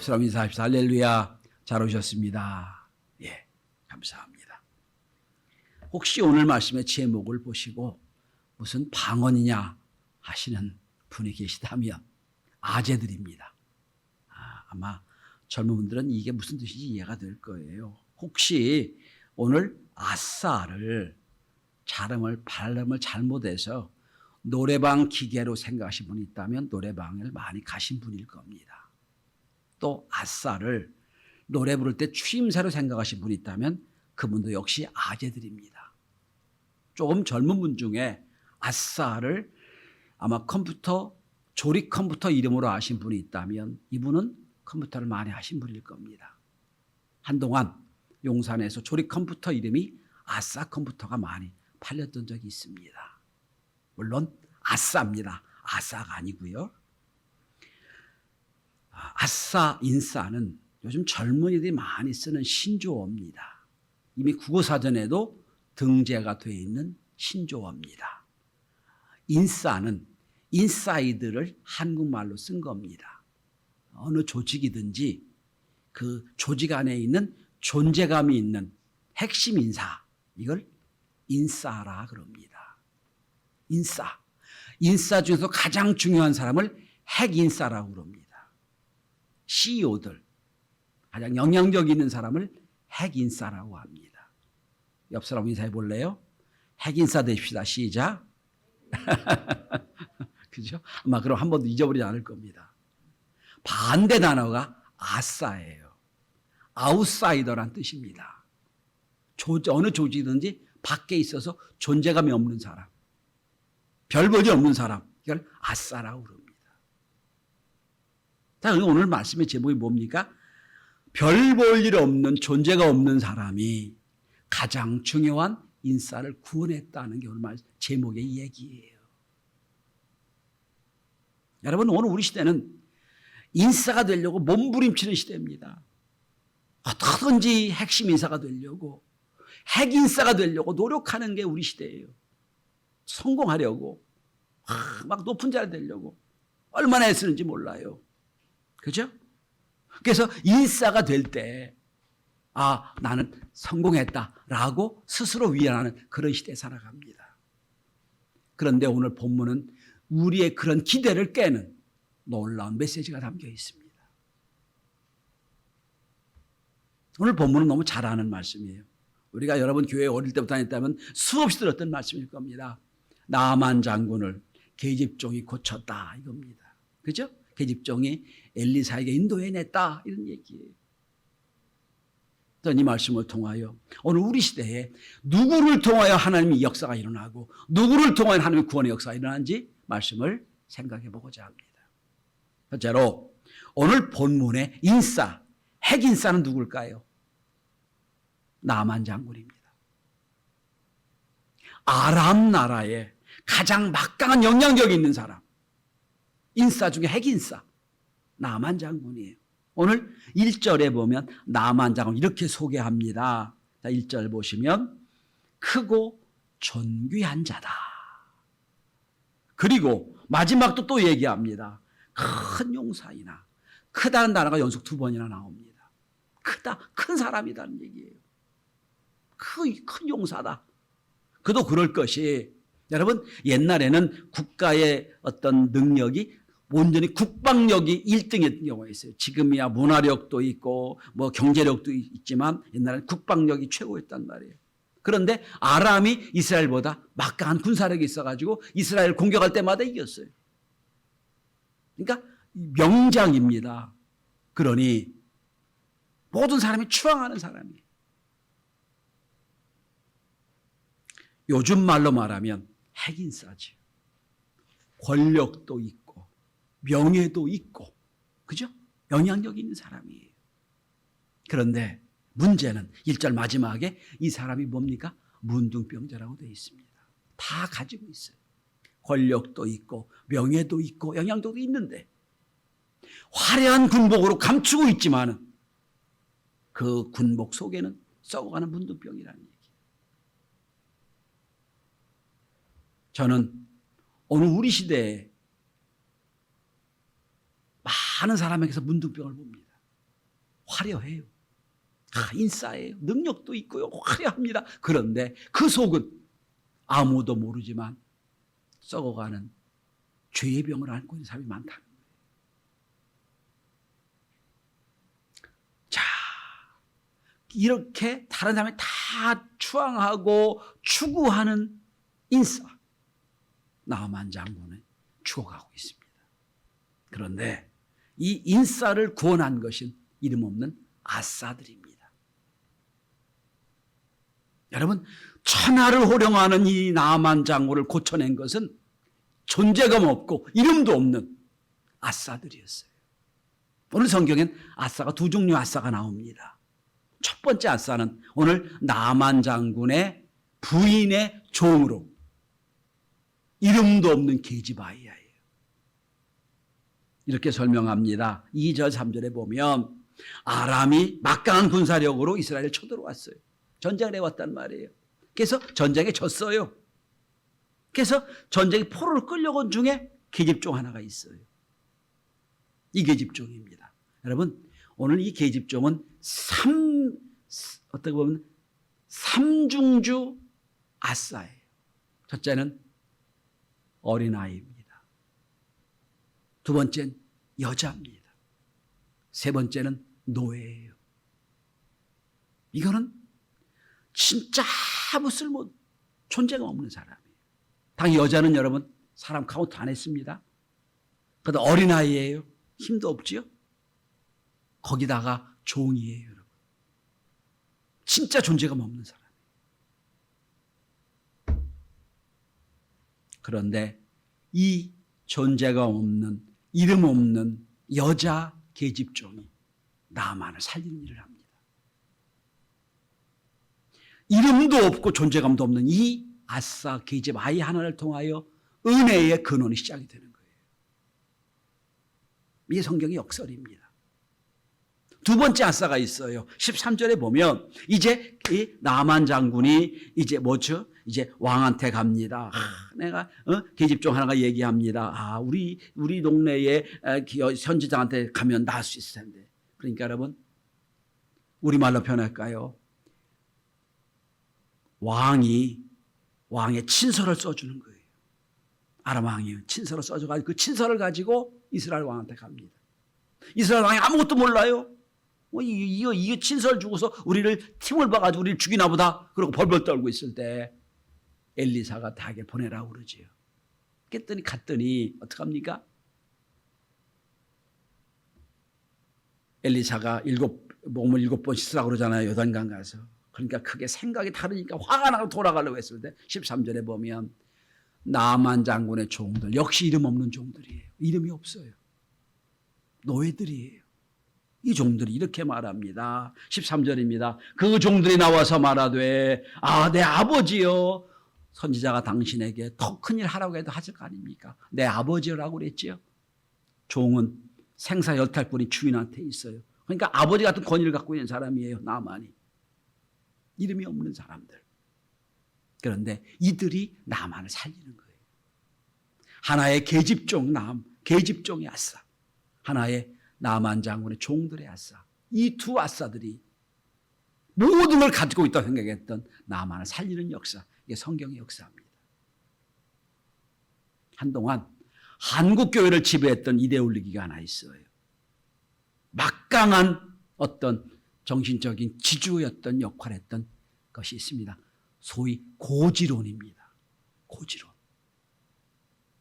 옆 사람 인사합시다. 할렐루야. 잘 오셨습니다. 예, 감사합니다. 혹시 오늘 말씀의 제목을 보시고 무슨 방언이냐 하시는 분이 계시다면 아재들입니다. 아, 아마 젊은 분들은 이게 무슨 뜻인지 이해가 될 거예요. 혹시 오늘 아싸를 발음을 발음을 잘못해서 노래방 기계로 생각하신 분이 있다면 노래방을 많이 가신 분일 겁니다. 또 아싸를 노래 부를 때 추임새로 생각하신 분이 있다면 그분도 역시 아재들입니다. 조금 젊은 분 중에 아싸를 아마 컴퓨터 조립 컴퓨터 이름으로 아신 분이 있다면 이분은 컴퓨터를 많이 하신 분일 겁니다. 한동안 용산에서 조립 컴퓨터 이름이 아싸 컴퓨터가 많이 팔렸던 적이 있습니다. 물론 아싸입니다. 아싸가 아니고요. 아싸 인싸는 요즘 젊은이들이 많이 쓰는 신조어입니다. 이미 국어사전에도 등재가 되어 있는 신조어입니다. 인싸는 인사이드를 한국말로 쓴 겁니다. 어느 조직이든지 그 조직 안에 있는 존재감이 있는 핵심 인사, 이걸 인싸라 그럽니다. 인싸. 인싸 중에서 가장 중요한 사람을 핵인싸라고 그럽니다. CEO들. 가장 영향력 있는 사람을 핵인싸라고 합니다. 옆 사람 인사해 볼래요? 핵인싸 됩시다. 시작. 그죠? 아마 그럼 한 번도 잊어버리지 않을 겁니다. 반대 단어가 아싸예요. 아웃사이더란 뜻입니다. 조, 어느 조직이든지 밖에 있어서 존재감이 없는 사람. 별볼이 없는 사람. 이걸 아싸라고 그럽니다. 자, 오늘 말씀의 제목이 뭡니까? 별 볼 일 없는 존재가 없는 사람이 가장 중요한 인싸를 구원했다는 게 오늘 말 제목의 얘기예요. 여러분, 오늘 우리 시대는 인싸가 되려고 몸부림치는 시대입니다. 어떻게든지 핵심 인사가 되려고 핵인싸가 되려고 노력하는 게 우리 시대예요. 성공하려고 아, 막 높은 자리 되려고 얼마나 애쓰는지 몰라요. 그죠? 그래서 인싸가 될 때, 아, 나는 성공했다 라고 스스로 위안하는 그런 시대에 살아갑니다. 그런데 오늘 본문은 우리의 그런 기대를 깨는 놀라운 메시지가 담겨 있습니다. 오늘 본문은 너무 잘 아는 말씀이에요. 우리가 여러분 교회 어릴 때부터 다녔다면 수없이 들었던 말씀일 겁니다. 나만 장군을 계집종이 고쳤다 이겁니다. 그죠? 계집종이 엘리사에게 인도해냈다 이런 얘기예요. 이 말씀을 통하여 오늘 우리 시대에 누구를 통하여 하나님의 역사가 일어나고 누구를 통하여 하나님의 구원의 역사가 일어나는지 말씀을 생각해 보고자 합니다. 첫째로 오늘 본문의 인싸, 핵 인싸는 누굴까요? 나만 장군입니다. 아람 나라에 가장 막강한 영향력이 있는 사람. 인싸 중에 핵인싸. 나만 장군이에요. 오늘 1절에 보면 나만 장군 이렇게 소개합니다. 자, 1절 보시면 크고 존귀한 자다. 그리고 마지막도 또 얘기합니다. 큰 용사이나 크다는 단어가 연속 두 번이나 나옵니다. 크다, 큰 사람이라는 얘기예요. 큰, 큰 용사다. 그도 그럴 것이 여러분 옛날에는 국가의 어떤 능력이 온전히 국방력이 1등이었던 경우가 있어요. 지금이야 문화력도 있고 뭐 경제력도 있지만 옛날에는 국방력이 최고였단 말이에요. 그런데 아람이 이스라엘보다 막강한 군사력이 있어가지고 이스라엘 공격할 때마다 이겼어요. 그러니까 명장입니다. 그러니 모든 사람이 추앙하는 사람이에요. 요즘 말로 말하면 핵인싸지. 권력도 있고, 명예도 있고, 그죠? 영향력 있는 사람이에요. 그런데 문제는 1절 마지막에 이 사람이 뭡니까? 문둥병자라고 되어 있습니다. 다 가지고 있어요. 권력도 있고, 명예도 있고, 영향력도 있는데, 화려한 군복으로 감추고 있지만은 그 군복 속에는 썩어가는 문둥병이라는 얘기. 저는 오늘 우리 시대에 많은 사람에게서 문둥병을 봅니다. 화려해요. 아, 인싸예요. 능력도 있고요. 화려합니다. 그런데 그 속은 아무도 모르지만 썩어가는 죄의 병을 앓고 있는 사람이 거예요. 자, 이렇게 다른 사람이 다 추앙하고 추구하는 인싸. 나만 장군은 죽어가고 있습니다. 그런데 이 인싸를 구원한 것은 이름 없는 아싸들입니다. 여러분, 천하를 호령하는 이 나만 장군을 고쳐낸 것은 존재감 없고 이름도 없는 아싸들이었어요. 오늘 성경엔 아싸가 두 종류 아싸가 나옵니다. 첫 번째 아싸는 오늘 나만 장군의 부인의 종으로 이름도 없는 계집아이야예요. 이렇게 설명합니다. 2절 3절에 보면 아람이 막강한 군사력으로 이스라엘을 쳐들어왔어요. 전쟁을 해왔단 말이에요. 그래서 전쟁에 졌어요. 그래서 전쟁에 포로를 끌려온 중에 계집종 하나가 있어요. 이 계집종입니다. 여러분 오늘 이 계집종은 삼 어떻게 보면 삼중주 아싸예요. 첫째는 어린아이입니다. 두 번째는 여자입니다. 세 번째는 노예예요. 이거는 진짜 아무 쓸모 존재가 없는 사람이에요. 당 여자는 여러분 사람 카운트 안 했습니다. 그래도 어린아이예요. 힘도 없지요. 거기다가 종이에요, 여러분. 진짜 존재감 없는 사람. 그런데 이 존재가 없는 이름 없는 여자 계집종이 나만을 살리는 일을 합니다. 이름도 없고 존재감도 없는 이 아싸 계집 아이 하나를 통하여 은혜의 근원이 시작이 되는 거예요. 이게 성경의 역설입니다. 두 번째 아싸가 있어요. 13절에 보면 이제 이 나만 장군이 이제 뭐죠? 이제 왕한테 갑니다. 아, 내가 어? 계집종 하나가 얘기합니다. 아, 우리 우리 동네에 선지장한테 가면 나을 수 있을 텐데. 그러니까 여러분 우리 말로 변할까요? 왕이 왕의 친서를 써주는 거예요. 아람 왕이 친서를 써줘가지고 그 친서를 가지고 이스라엘 왕한테 갑니다. 이스라엘 왕이 아무것도 몰라요. 뭐 이거 이거 친서를 주고서 우리를 팀을 봐가지고 우리를 죽이나 보다. 그러고 벌벌 떨고 있을 때 엘리사가 닭에 보내라고 그러지요. 그랬더니 갔더니 어떡합니까? 엘리사가 일곱 몸을 일곱 번 씻으라고 그러잖아요. 요단강 가서. 그러니까 크게 생각이 다르니까 화가 나고 돌아가려고 했을 때 13절에 보면 나만 장군의 종들 역시 이름 없는 종들이에요. 이름이 없어요. 노예들이에요. 이 종들이 이렇게 말합니다. 13절입니다. 그 종들이 나와서 말하되 아 내 아버지여 선지자가 당신에게 더 큰 일 하라고 해도 하실 거 아닙니까? 내 아버지라고 그랬지요. 종은 생사 여탈권이 주인한테 있어요. 그러니까 아버지 같은 권위를 갖고 있는 사람이에요. 나만이. 이름이 없는 사람들. 그런데 이들이 나만을 살리는 거예요. 하나의 계집종 남, 계집종의 아싸. 하나의 나만 장군의 종들의 아싸. 이 두 아싸들이 모든 걸 가지고 있다고 생각했던 나만을 살리는 역사. 이게 성경의 역사입니다. 한동안 한국 교회를 지배했던 이데올로기가 하나 있어요. 막강한 어떤 정신적인 지주였던 역할을 했던 것이 있습니다. 소위 고지론입니다. 고지론.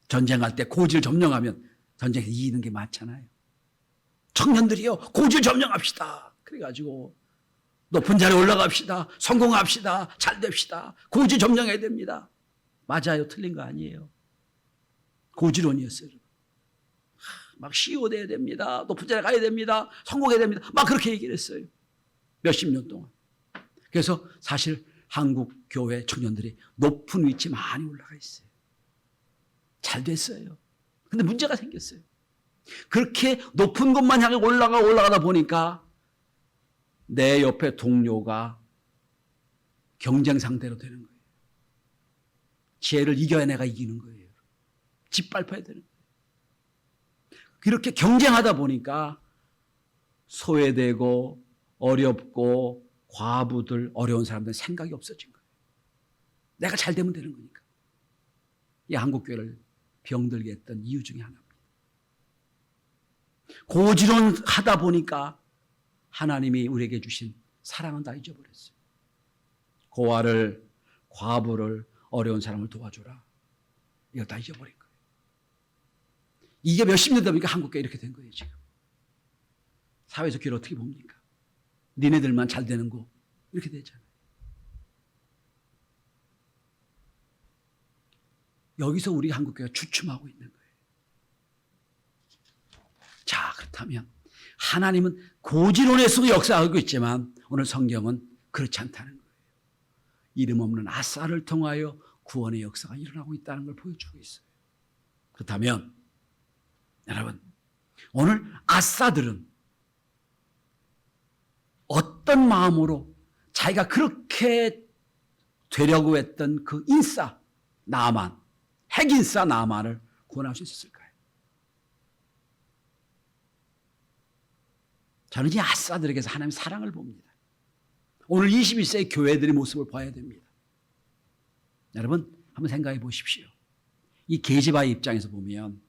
전쟁할 때 고지를 점령하면 전쟁에서 이기는 게 많잖아요. 청년들이요, 고지를 점령합시다. 그래가지고 높은 자리에 올라갑시다. 성공합시다. 잘 됩시다. 고지 점령해야 됩니다. 맞아요. 틀린 거 아니에요. 고지론이었어요. 막 CEO 돼야 됩니다. 높은 자리에 가야 됩니다. 성공해야 됩니다. 막 그렇게 얘기를 했어요. 몇십 년 동안. 그래서 사실 한국 교회 청년들이 높은 위치 많이 올라가 있어요. 잘 됐어요. 근데 문제가 생겼어요. 그렇게 높은 곳만 향해 올라가 올라가다 보니까 내 옆에 동료가 경쟁 상대로 되는 거예요. 지혜를 이겨야 내가 이기는 거예요. 짓밟아야 되는 거예요. 그렇게 경쟁하다 보니까 소외되고 어렵고 과부들 어려운 사람들 생각이 없어진 거예요. 내가 잘 되면 되는 거니까. 이 한국 교회를 병들게 했던 이유 중에 하나입니다. 고지론 하다 보니까 하나님이 우리에게 주신 사랑은 다 잊어버렸어요. 고아를 과부를 어려운 사람을 도와줘라. 이거 다 잊어버린 거예요. 이게 몇십 년 되니까 한국교회 이렇게 된 거예요, 지금. 사회에서 교회를 어떻게 봅니까? 니네들만 잘 되는 거 이렇게 되잖아요. 여기서 우리 한국교회가 주춤하고 있는 거예요. 자, 그렇다면 하나님은 고지론에서도 역사하고 있지만 오늘 성경은 그렇지 않다는 거예요. 이름 없는 아싸를 통하여 구원의 역사가 일어나고 있다는 걸 보여주고 있어요. 그렇다면 여러분 오늘 아싸들은 어떤 마음으로 자기가 그렇게 되려고 했던 그 인싸 나만 핵인싸 나만을 구원할 수 있었을까요? 저는 이 아싸들에게서 하나님 사랑을 봅니다. 오늘 21세기 교회들의 모습을 봐야 됩니다. 여러분 한번 생각해 보십시오. 이 계집아의 입장에서 보면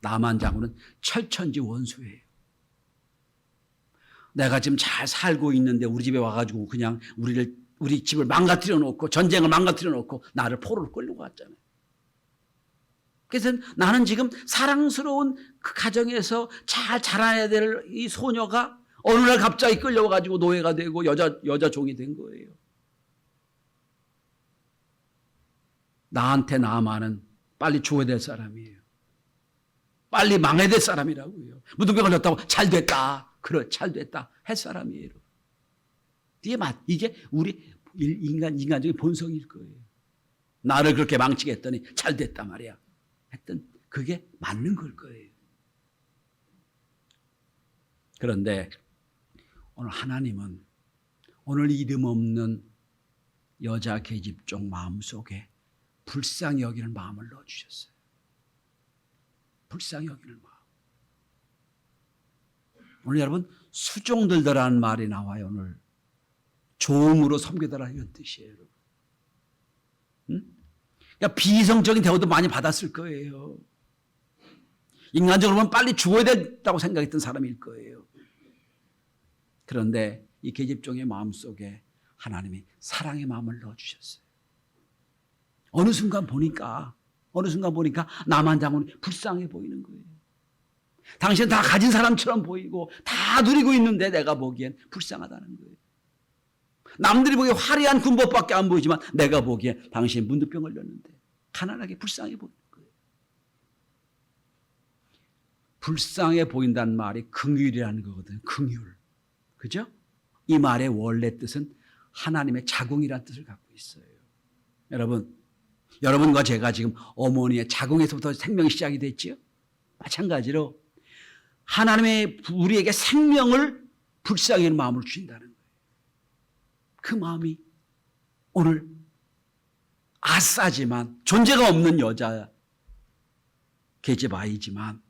나만 장군은 철천지 원수예요. 내가 지금 잘 살고 있는데 우리 집에 와가지고 그냥 우리를 우리 집을 망가뜨려 놓고 전쟁을 망가뜨려 놓고 나를 포로로 끌고 갔잖아요. 그래서 나는 지금 사랑스러운 그 가정에서 잘 자라야 될 이 소녀가 어느 날 갑자기 끌려와가지고 노예가 되고 여자 여자 종이 된 거예요. 나한테 나만은 빨리 죽어야 될 사람이에요. 빨리 망해야 될 사람이라고요. 무덤에 걸렸다고 잘 됐다. 그래, 잘 됐다. 할 사람이에요. 이게 맞, 이게 우리 인간, 인간적인 본성일 거예요. 나를 그렇게 망치게 했더니 잘 됐다 말이야. 했던 그게 맞는 걸 거예요. 그런데 오늘 하나님은 오늘 이름 없는 여자 계집종 마음 속에 불쌍히 여기는 마음을 넣어 주셨어요. 불쌍히 여기는 마음. 오늘 여러분 수종들더라는 말이 나와요. 오늘 종으로 섬기더라 이런 뜻이에요. 여러분. 응? 그러니까 비이성적인 대우도 많이 받았을 거예요. 인간적으로 보면 빨리 죽어야 된다고 생각했던 사람일 거예요. 그런데 이 계집종의 마음 속에 하나님이 사랑의 마음을 넣어주셨어요. 어느 순간 보니까, 어느 순간 보니까 남한 장군이 불쌍해 보이는 거예요. 당신 다 가진 사람처럼 보이고 다 누리고 있는데 내가 보기엔 불쌍하다는 거예요. 남들이 보기에 화려한 군법밖에 안 보이지만 내가 보기에 당신 문득병 걸렸는데 가난하게 불쌍해 보이는 거예요. 불쌍해 보인다는 말이 긍휼이라는 거거든요. 긍휼. 그죠? 이 말의 원래 뜻은 하나님의 자궁이라는 뜻을 갖고 있어요. 여러분, 여러분과 제가 지금 어머니의 자궁에서부터 생명이 시작이 됐지요? 마찬가지로 하나님의 우리에게 생명을 불쌍히 마음을 주신다는 거예요. 그 마음이 오늘 아싸지만 존재가 없는 여자 계집아이지만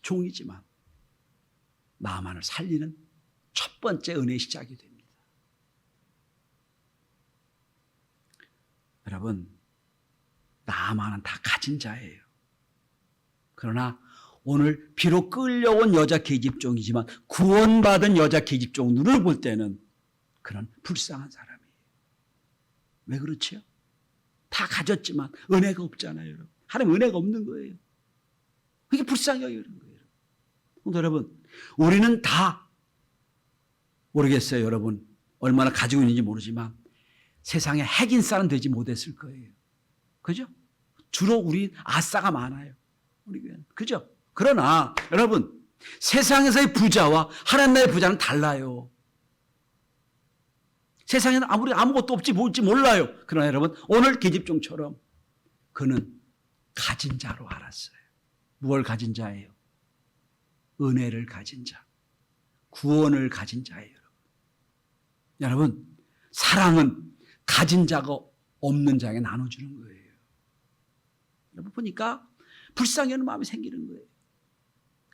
종이지만 나만을 살리는 첫 번째 은혜의 시작이 됩니다. 여러분 나만은 다 가진 자예요. 그러나 오늘 비록 끌려온 여자 계집종이지만 구원받은 여자 계집종 눈을 볼 때는 그런 불쌍한 사람이에요. 왜 그렇지요? 다 가졌지만 은혜가 없잖아요, 여러분. 하나님 은혜가 없는 거예요. 그게 불쌍해요, 이런 거예요. 여러분, 우리는 다 모르겠어요, 여러분. 얼마나 가지고 있는지 모르지만 세상에 핵인싸는 되지 못했을 거예요. 그죠? 주로 우리 아싸가 많아요. 우리. 그죠? 그러나 여러분 세상에서의 부자와 하나님 나라의 부자는 달라요. 세상에는 아무리 아무것도 없지 뭘지 몰라요. 그러나 여러분 오늘 계집종처럼 그는 가진 자로 알았어요. 무엇을 가진 자예요? 은혜를 가진 자. 구원을 가진 자예요. 여러분. 여러분 사랑은 가진 자가 없는 자에게 나눠주는 거예요. 여러분 보니까 불쌍히 하는 마음이 생기는 거예요.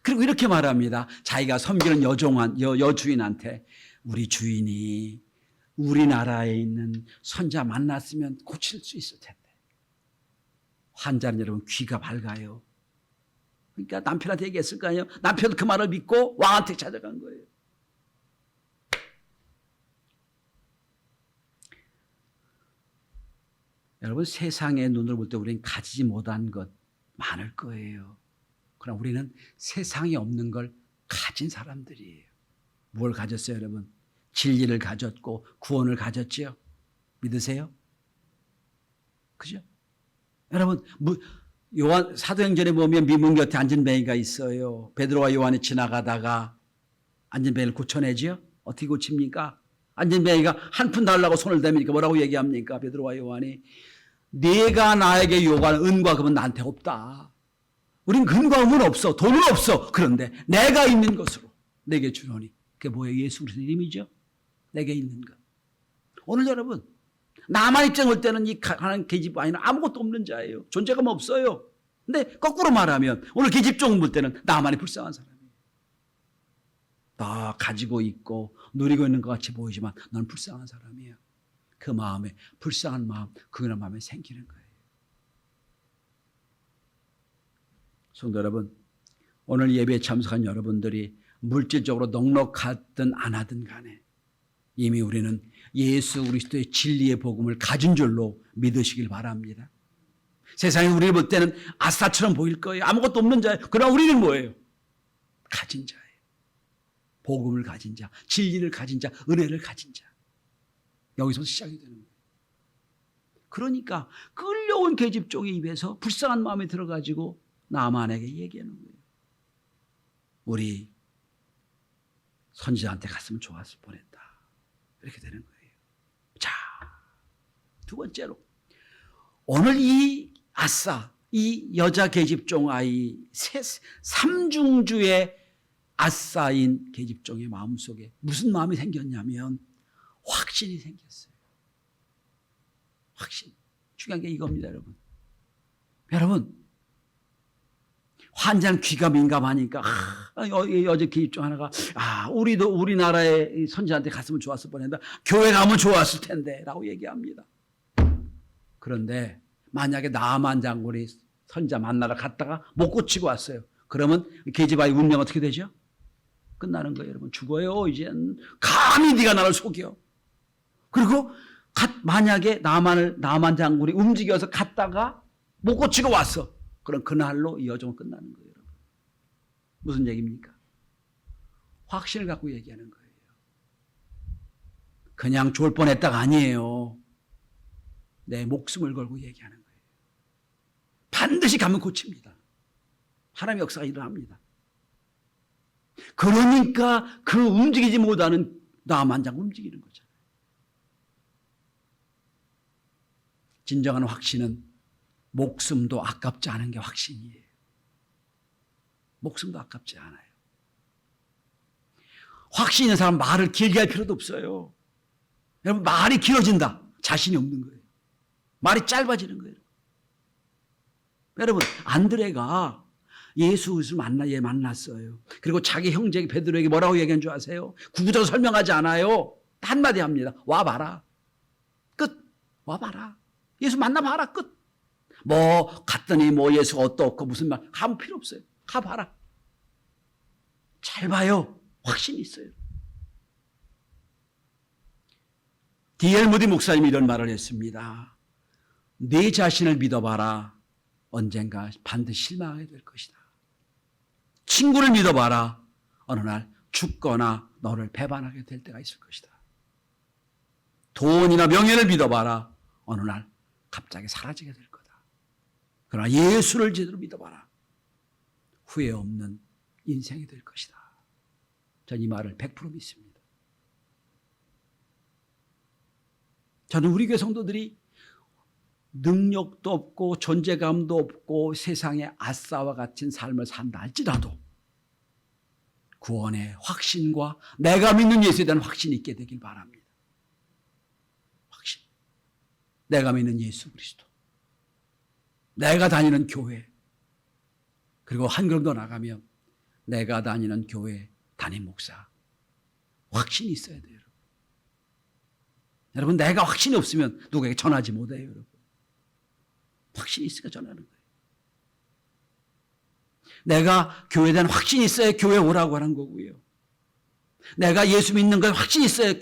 그리고 이렇게 말합니다. 자기가 섬기는 여종한 여, 여주인한테 우리 주인이 우리나라에 있는 선자 만났으면 고칠 수 있을 텐데. 환자는 여러분 귀가 밝아요. 그러니까 남편한테 얘기했을 거 아니에요. 남편도 그 말을 믿고 왕한테 찾아간 거예요. 여러분 세상의 눈으로 볼 때 우리는 가지지 못한 것 많을 거예요. 그러나 우리는 세상에 없는 걸 가진 사람들이에요. 뭘 가졌어요, 여러분? 진리를 가졌고 구원을 가졌지요. 믿으세요? 그죠? 여러분, 무- 요한 사도행전에 보면 미문 곁에 앉은 뱅이가 있어요. 베드로와 요한이 지나가다가 앉은 뱅이를 고쳐내지요. 어떻게 고칩니까? 앉은 뱅이가 한 푼 달라고 손을 대니까 뭐라고 얘기합니까? 베드로와 요한이 네가 나에게 요구하는 은과 금은 나한테 없다. 우린 금과 금은 없어. 돈은 없어. 그런데 내가 있는 것으로 내게 주노니. 그게 뭐예요? 예수 그리스도 이름이죠. 내게 있는 것. 오늘 여러분 나만 입장 올 때는 이 가난 계집 아이는 아무것도 없는 자예요. 존재감 없어요. 근데 거꾸로 말하면 오늘 계집종 볼 때는 나만이 불쌍한 사람이에요. 다 가지고 있고 누리고 있는 것 같이 보이지만 넌 불쌍한 사람이야. 그 마음에 불쌍한 마음, 그런 마음에 생기는 거예요. 성도 여러분, 오늘 예배에 참석한 여러분들이 물질적으로 넉넉하든 안 하든 간에 이미 우리는 예수 그리스도의 진리의 복음을 가진 줄로 믿으시길 바랍니다. 세상에 우리를 볼 때는 아싸처럼 보일 거예요. 아무것도 없는 자예요. 그러나 우리는 뭐예요? 가진 자예요. 복음을 가진 자, 진리를 가진 자, 은혜를 가진 자. 여기서 시작이 되는 거예요. 그러니까 끌려온 계집종의 입에서 불쌍한 마음이 들어가지고 나만에게 얘기하는 거예요. 우리 선지자한테 갔으면 좋았을 뻔했다. 이렇게 되는 거예요. 자, 두 번째로 오늘 이 아싸 이 여자 계집종 아이 세, 삼중주의 아싸인 계집종의 마음속에 무슨 마음이 생겼냐면 확신이 생겼어요. 확신. 중요한 게 이겁니다, 여러분. 여러분, 환자는 귀가 민감하니까 아, 여, 여자 계집종 하나가 아 우리도 우리나라의 선지한테 갔으면 좋았을 뻔했다. 교회 가면 좋았을 텐데라고 얘기합니다. 그런데 만약에 나만 장군이 선자 만나러 갔다가 못 고치고 왔어요. 그러면 계집아이 운명 어떻게 되죠? 끝나는 거예요, 여러분. 죽어요, 이젠. 감히 네가 나를 속여. 그리고 갓 만약에 나만을 나만 장군이 움직여서 갔다가 못 고치고 왔어. 그럼 그날로 이 여정은 끝나는 거예요, 여러분. 무슨 얘기입니까? 확신을 갖고 얘기하는 거예요. 그냥 좋을 뻔했다가 아니에요. 내 목숨을 걸고 얘기하는 거예요. 반드시 가면 고칩니다. 하나님의 역사가 일어납니다. 그러니까 그 움직이지 못하는 나만 장 움직이는 거잖아요. 진정한 확신은 목숨도 아깝지 않은 게 확신이에요. 목숨도 아깝지 않아요. 확신 있는 사람 말을 길게 할 필요도 없어요. 여러분 말이 길어진다. 자신이 없는 거예요. 말이 짧아지는 거예요. 여러분 안드레가 예수 그리스도를 만나 얘 만났어요. 그리고 자기 형제 베드로에게 뭐라고 얘기한 줄 아세요? 구구절 설명하지 않아요. 한마디 합니다. 와 봐라. 끝. 와 봐라. 예수 만나 봐라. 끝. 뭐 갔더니 뭐 예수가 어떻고 무슨 말 아무 필요 없어요. 가 봐라. 잘 봐요. 확신이 있어요. 디엘 무디 목사님이 이런 말을 했습니다. 내 자신을 믿어봐라. 언젠가 반드시 실망하게 될 것이다. 친구를 믿어봐라. 어느 날 죽거나 너를 배반하게 될 때가 있을 것이다. 돈이나 명예를 믿어봐라. 어느 날 갑자기 사라지게 될 거다. 그러나 예수를 제대로 믿어봐라. 후회 없는 인생이 될 것이다. 전 이 말을 100% 믿습니다. 저는 우리 교회 성도들이 능력도 없고 존재감도 없고 세상의 아싸와 같은 삶을 산다 할지라도 구원의 확신과 내가 믿는 예수에 대한 확신이 있게 되길 바랍니다. 확신. 내가 믿는 예수 그리스도. 내가 다니는 교회. 그리고 한 걸음 더 나가면 내가 다니는 교회 담임 목사 확신이 있어야 돼요. 여러분. 여러분 내가 확신이 없으면 누구에게 전하지 못해요. 여러분. 확신이 있으니까 전하는 거예요. 내가 교회에 대한 확신이 있어야 교회 오라고 하는 거고요. 내가 예수 믿는 거에 확신이 있어야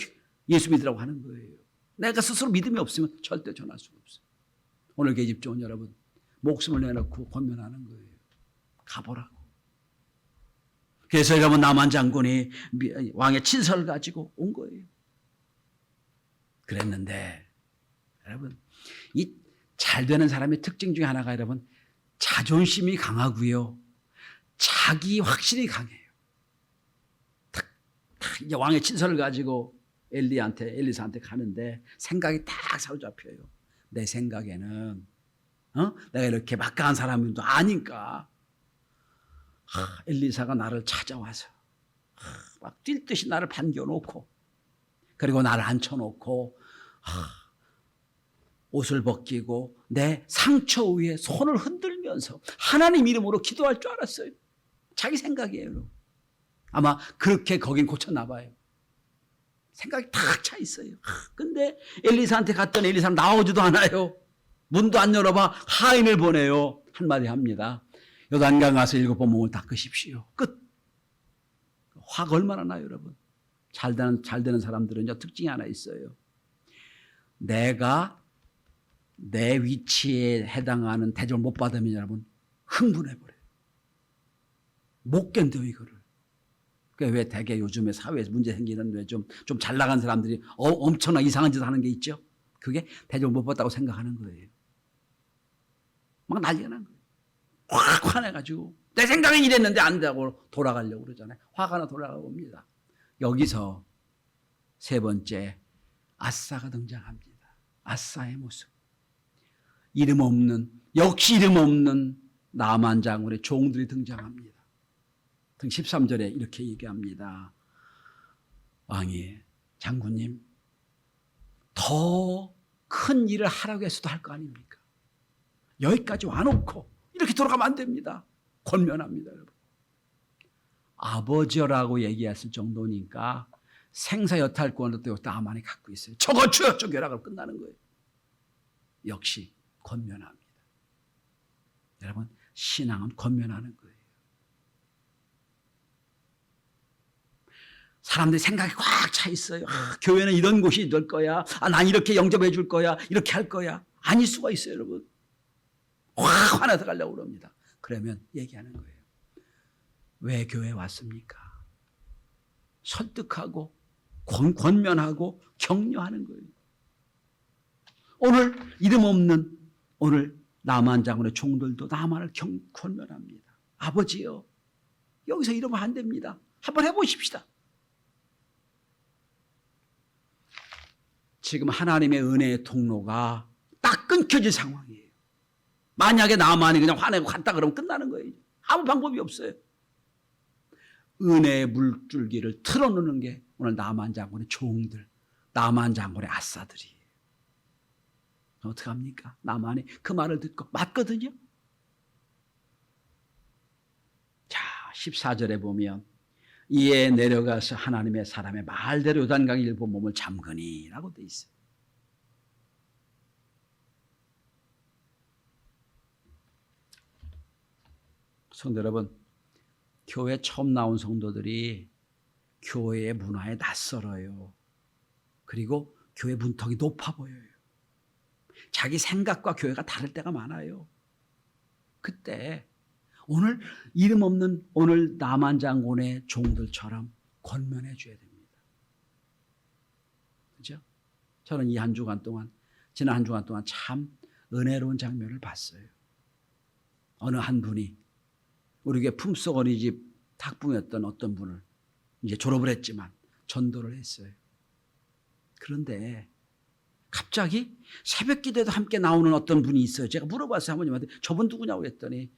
예수 믿으라고 하는 거예요. 내가 스스로 믿음이 없으면 절대 전할 수가 없어요. 오늘 계집 좋은 여러분 목숨을 내놓고 권면하는 거예요. 가보라고. 그래서 여러분 남한 장군이 미- 왕의 친서를 가지고 온 거예요. 그랬는데 여러분 이 잘 되는 사람의 특징 중에 하나가 여러분 자존심이 강하고요. 자기 확신이 강해요. 탁, 탁 이제 왕의 친서를 가지고 엘리한테 엘리사한테 가는데 생각이 딱 사로잡혀요. 내 생각에는 어? 내가 이렇게 막강한 사람도 아니까 하, 엘리사가 나를 찾아와서 하, 막 뛸 듯이 나를 반겨놓고 그리고 나를 앉혀놓고 하, 옷을 벗기고 내 상처 위에 손을 흔들면서 하나님 이름으로 기도할 줄 알았어요. 자기 생각이에요. 아마 그렇게 거긴 고쳤나 봐요. 생각이 탁 차 있어요. 하, 근데 엘리사한테 갔더니 엘리사는 나오지도 않아요. 문도 안 열어봐 하인을 보내요. 한마디 합니다. 요단강 가서 일곱 번 몸을 닦으십시오. 끝. 화가 얼마나 나요, 여러분? 잘 되는, 잘 되는 사람들은 요, 특징이 하나 있어요. 내가 내 위치에 해당하는 대접을 못 받으면 여러분, 흥분해버려요. 못 견뎌요, 이거를. 그게 왜 대개 요즘에 사회에서 문제 생기는 왜 좀, 좀 잘 나간 사람들이 어, 엄청나 이상한 짓 하는 게 있죠? 그게 대접을 못 받다고 생각하는 거예요. 막 난리가 난 거예요. 확 화내가지고 내 생각엔 이랬는데 안 되고 돌아가려고 그러잖아요. 화가 나 돌아가고 옵니다. 여기서 세 번째 아싸가 등장합니다. 아싸의 모습. 이름 없는 역시 이름 없는 나만 장군의 종들이 등장합니다. 등 13절에 이렇게 얘기합니다. 왕이 장군님 더 큰 일을 하라고 해서도 할 거 아닙니까? 여기까지 와놓고 이렇게 돌아가면 안 됩니다. 권면합니다, 여러분. 아버지라고 얘기했을 정도니까 생사 여탈권을 또 나만이 갖고 있어요. 저거 주여 저 결합을 끝나는 거예요. 역시 권면합니다. 여러분 신앙은 권면하는 거예요. 사람들이 생각이 꽉 차 있어요. 아, 교회는 이런 곳이 될 거야. 아, 난 이렇게 영접해 줄 거야. 이렇게 할 거야. 아닐 수가 있어요, 여러분. 확 화나서 가려고 그럽니다. 그러면 얘기하는 거예요. 왜 교회 왔습니까? 설득하고 권, 권면하고 격려하는 거예요. 오늘 이름 없는 오늘 남한 장군의 종들도 나만을 경, 권면합니다. 아버지요, 여기서 이러면 안 됩니다. 한번 해보십시다. 지금 하나님의 은혜의 통로가 딱 끊겨진 상황이에요. 만약에 나만이 그냥 화내고 갔다 그러면 끝나는 거예요. 아무 방법이 없어요. 은혜의 물줄기를 틀어놓는 게 오늘 남한 장군의 종들, 남한 장군의 아싸들이에요. 어떡합니까? 나만이 그 말을 듣고 맞거든요. 자, 14절에 보면 이에 내려가서 하나님의 사람의 말대로 요단강 일부 몸을 잠그니라고 돼 있어요. 성도 여러분, 교회 처음 나온 성도들이 교회의 문화에 낯설어요. 그리고 교회 문턱이 높아 보여요. 자기 생각과 교회가 다를 때가 많아요. 그때 오늘 이름 없는 오늘 남한 장군의 종들처럼 권면해 줘야 됩니다. 그죠? 저는 이 한 주간 동안 지난 한 주간 동안 참 은혜로운 장면을 봤어요. 어느 한 분이 우리 교회 품속 어린이집 탁붕이었던 어떤 분을 이제 졸업을 했지만 전도를 했어요. 그런데 갑자기 새벽 기도에도 함께 나오는 어떤 분이 있어요. 제가 물어봤어요. 사모님한테 저분 누구냐고 했더니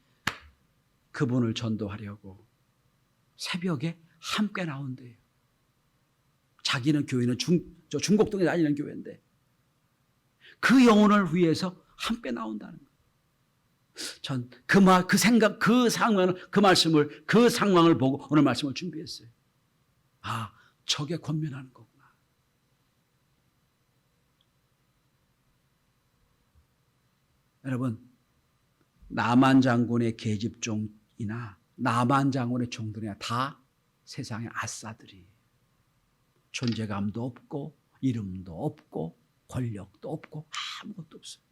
그분을 전도하려고 새벽에 함께 나온대요. 자기는 교회는 중, 저 중곡동에 다니는 교회인데 그 영혼을 위해서 함께 나온다는 거예요. 전 그 말, 그 생각, 그 상황을, 그 말씀을, 그 상황을 보고 오늘 말씀을 준비했어요. 아, 적에 권면하는 거구나. 여러분, 나만 장군의 계집종이나 나만 장군의 종들이나 다 세상의 아싸들이 존재감도 없고 이름도 없고 권력도 없고 아무것도 없어요.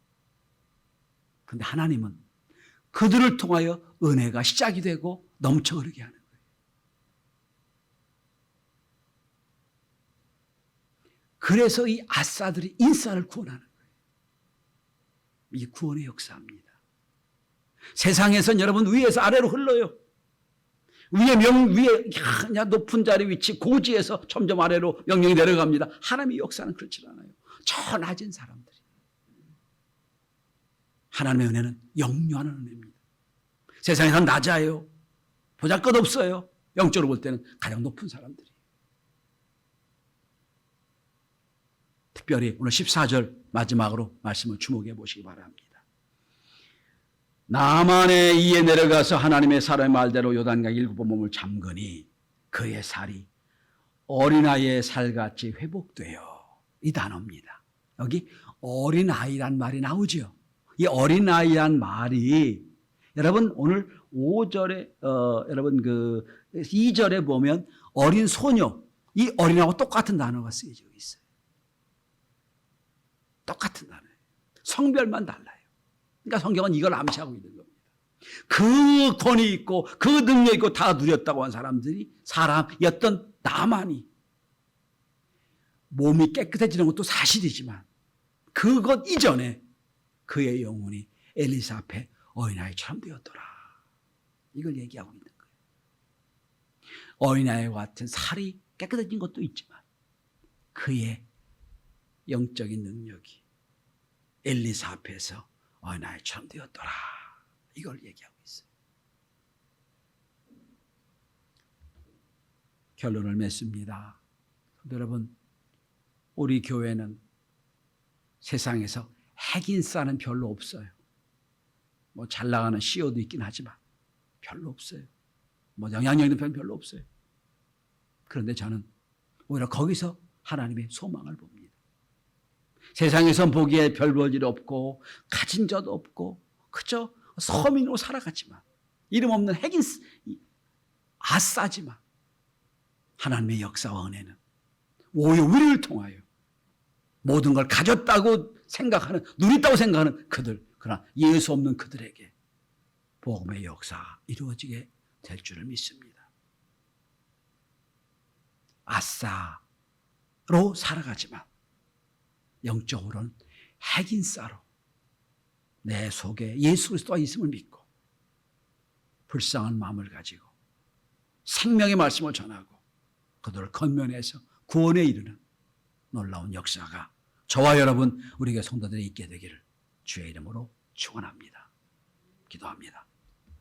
근데 하나님은 그들을 통하여 은혜가 시작이 되고 넘쳐 흐르게 하는 거예요. 그래서 이 아싸들이 인싸를 구원하는 거예요. 이 구원의 역사입니다. 세상에선 여러분 위에서 아래로 흘러요. 위에 명 위에 야, 높은 자리 위치 고지에서 점점 아래로 명령이 내려갑니다. 하나님의 역사는 그렇지 않아요. 저 낮은 사람들이 하나님의 은혜는 영유하는 은혜입니다. 세상에선 낮아요. 보잘 것 없어요. 영적으로 볼 때는 가장 높은 사람들이. 특별히 오늘 14절 마지막으로 말씀을 주목해 보시기 바랍니다. 나만의 이에 내려가서 하나님의 사람의 말대로 요단강 일곱 번 몸을 잠그니 그의 살이 어린아이의 살같이 회복돼요. 이 단어입니다. 여기 어린아이란 말이 나오죠. 이 어린아이란 말이 여러분 오늘 5절에 어, 여러분 그 2절에 보면 어린 소녀 이 어린하고 똑같은 단어가 쓰여져 있어요. 똑같은 단어예요. 성별만 달라요. 그러니까 성경은 이걸 암시하고 있는 겁니다. 그 권위 있고 그 능력 있고 다 누렸다고 한 사람들이 사람이었던 나만이 몸이 깨끗해지는 것도 사실이지만 그것 이전에 그의 영혼이 엘리사 앞에 어린아이처럼 되었더라. 이걸 얘기하고 있는 거예요. 어린아이와 같은 살이 깨끗해진 것도 있지만 그의 영적인 능력이 엘리사 앞에서 어린아이처럼 되었더라. 이걸 얘기하고 있어요. 결론을 맺습니다. 여러분, 우리 교회는 세상에서 핵인싸는 별로 없어요. 뭐 잘 나가는 CEO도 있긴 하지만 별로 없어요. 뭐 영향력 있는 편 별로 없어요. 그런데 저는 오히려 거기서 하나님의 소망을 봅니다. 세상에선 보기에 별 볼 일 없고 가진 적 없고 그저 서민으로 살아갔지만 이름 없는 핵인 아싸지만 하나님의 역사와 은혜는 오히려 우리를 통하여 모든 걸 가졌다고 생각하는 누렸다고 생각하는 그들 그러나 예수 없는 그들에게 복음의 역사가 이루어지게 될 줄을 믿습니다. 아싸로 살아가지만 영적으로는 핵인싸로 내 속에 예수 그리스도가 있음을 믿고 불쌍한 마음을 가지고 생명의 말씀을 전하고 그들을 건면해서 구원에 이르는 놀라운 역사가 저와 여러분 우리에게 성도들이 있게 되기를 주의 이름으로 축원합니다. 기도합니다.